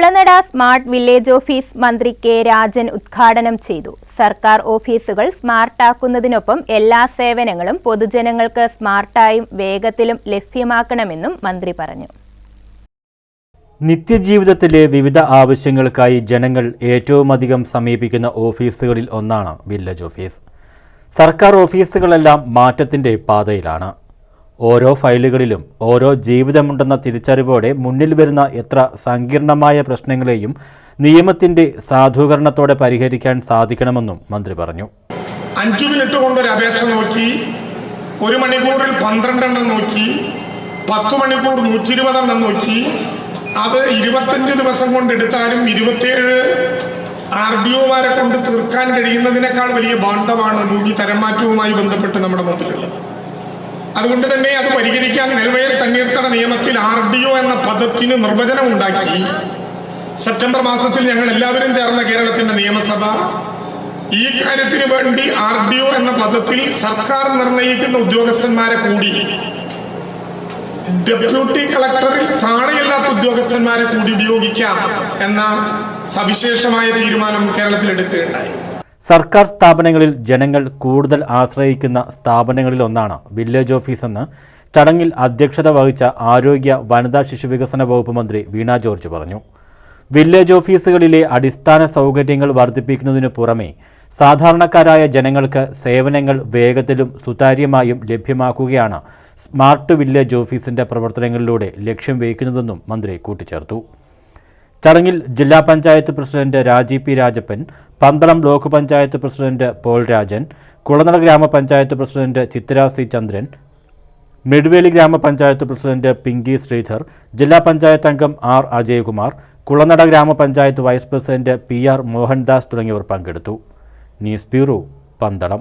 Kulanada smart village office മന്ത്രി K Rajan ഉദ്ഘാടനം ചെയ്തു. സർക്കാർ ഓഫീസുകൾ സ്മാർട്ടാക്കുന്നതിനൊപ്പം എല്ലാ സേവനങ്ങളും പൊതുജനങ്ങൾക്ക് സ്മാർട്ടായും വേഗത്തിലും ലഭ്യമാക്കണമെന്നും മന്ത്രി പറഞ്ഞു. നിത്യജീവിതത്തിലെ വിവിധ ആവശ്യങ്ങൾക്കായി ജനങ്ങൾ ഏറ്റവുമധികം സമീപിക്കുന്ന ഓഫീസുകളിൽ ഒന്നാണ് വില്ലേജ് ഓഫീസ്. സർക്കാർ ഓഫീസുകളെല്ലാം മാറ്റത്തിന്റെ പാതയിലാണ്. ഓരോ ഫയലുകളിലും ഓരോ ജീവിതമുണ്ടെന്ന തിരിച്ചറിവോടെ മുന്നിൽ വരുന്ന എത്ര സങ്കീർണമായ പ്രശ്നങ്ങളെയും നിയമത്തിന്റെ സാധൂകരണത്തോടെ പരിഹരിക്കാൻ സാധിക്കണമെന്നും മന്ത്രി പറഞ്ഞു. അഞ്ചു മിനിറ്റ് കൊണ്ട് ഒരു അപേക്ഷ നോക്കി ഒരു മണിക്കൂറിൽ പന്ത്രണ്ടെണ്ണം നോക്കി പത്ത് മണിക്കൂർ നൂറ്റി ഇരുപതെണ്ണം നോക്കി അത് ഇരുപത്തഞ്ച് ദിവസം കൊണ്ട് എടുത്താലും ഇരുപത്തിയേഴ് ആർ ഡി ഒമാരെ കൊണ്ട് തീർക്കാൻ കഴിയുന്നതിനേക്കാൾ വലിയ ബാണ്ഡമാണ് ഭൂമി തരംമാറ്റവുമായി ബന്ധപ്പെട്ട് നമ്മുടെ മുമ്പിലുള്ളത്. അതുകൊണ്ട് തന്നെ അത് പരിഹരിക്കാൻ നെൽവയൽ തണ്ണീർത്തട നിയമത്തിൽ ആർ ഡി ഒ എന്ന പദത്തിന് നിർവചനം ഉണ്ടാക്കി. സെപ്റ്റംബർ മാസത്തിൽ ഞങ്ങൾ എല്ലാവരും ചേർന്ന കേരളത്തിന്റെ നിയമസഭ. ഈ കാര്യത്തിന് വേണ്ടി ആർ ഡി ഒ എന്ന പദത്തിൽ സർക്കാർ നിർണയിക്കുന്ന ഉദ്യോഗസ്ഥന്മാരെ കൂടി. ഡെപ്യൂട്ടി കളക്ടറിൽ താഴെയില്ലാത്ത ഉദ്യോഗസ്ഥന്മാരെ കൂടി ഉപയോഗിക്കാം എന്ന സവിശേഷമായ തീരുമാനം കേരളത്തിൽ എടുക്കുകയുണ്ടായി. സർക്കാർ സ്ഥാപനങ്ങളിൽ ജനങ്ങൾ കൂടുതൽ ആശ്രയിക്കുന്ന സ്ഥാപനങ്ങളിലൊന്നാണ് വില്ലേജ് ഓഫീസ് എന്ന് ചടങ്ങിൽ അധ്യക്ഷത വഹിച്ച ആരോഗ്യ വനിതാ ശിശുവികസന വകുപ്പ് മന്ത്രി വീണ ജോർജ് പറഞ്ഞു. വില്ലേജ് ഓഫീസുകളിലെ അടിസ്ഥാന സൗകര്യങ്ങൾ വർദ്ധിപ്പിക്കുന്നതിനു പുറമെ സാധാരണക്കാരായ ജനങ്ങൾക്ക് സേവനങ്ങൾ വേഗത്തിലും സുതാര്യമായും ലഭ്യമാക്കുകയാണ് സ്മാർട്ട് വില്ലേജ് ഓഫീസിന്റെ പ്രവർത്തനങ്ങളിലൂടെ ലക്ഷ്യം വയ്ക്കുന്നതെന്നും മന്ത്രി കൂട്ടിച്ചേർത്തു. ചടങ്ങിൽ ജില്ലാ panchayat president Rajeev P Rajappan Pandalam block panchayat president Paul Rajan Kulanada ഗ്രാമപഞ്ചായത്ത് പ്രസിഡന്റ് ചിത്ര സി ചന്ദ്രൻ മിഡ്വേലി ഗ്രാമപഞ്ചായത്ത് പ്രസിഡന്റ് പിങ്കി ശ്രീധർ ജില്ലാ പഞ്ചായത്ത് അംഗം ആർ അജയകുമാർ കുളനട ഗ്രാമപഞ്ചായത്ത് vice president P R Mohandas തുടങ്ങിയവർ പങ്കെടുത്തു. News bureau Pandalam.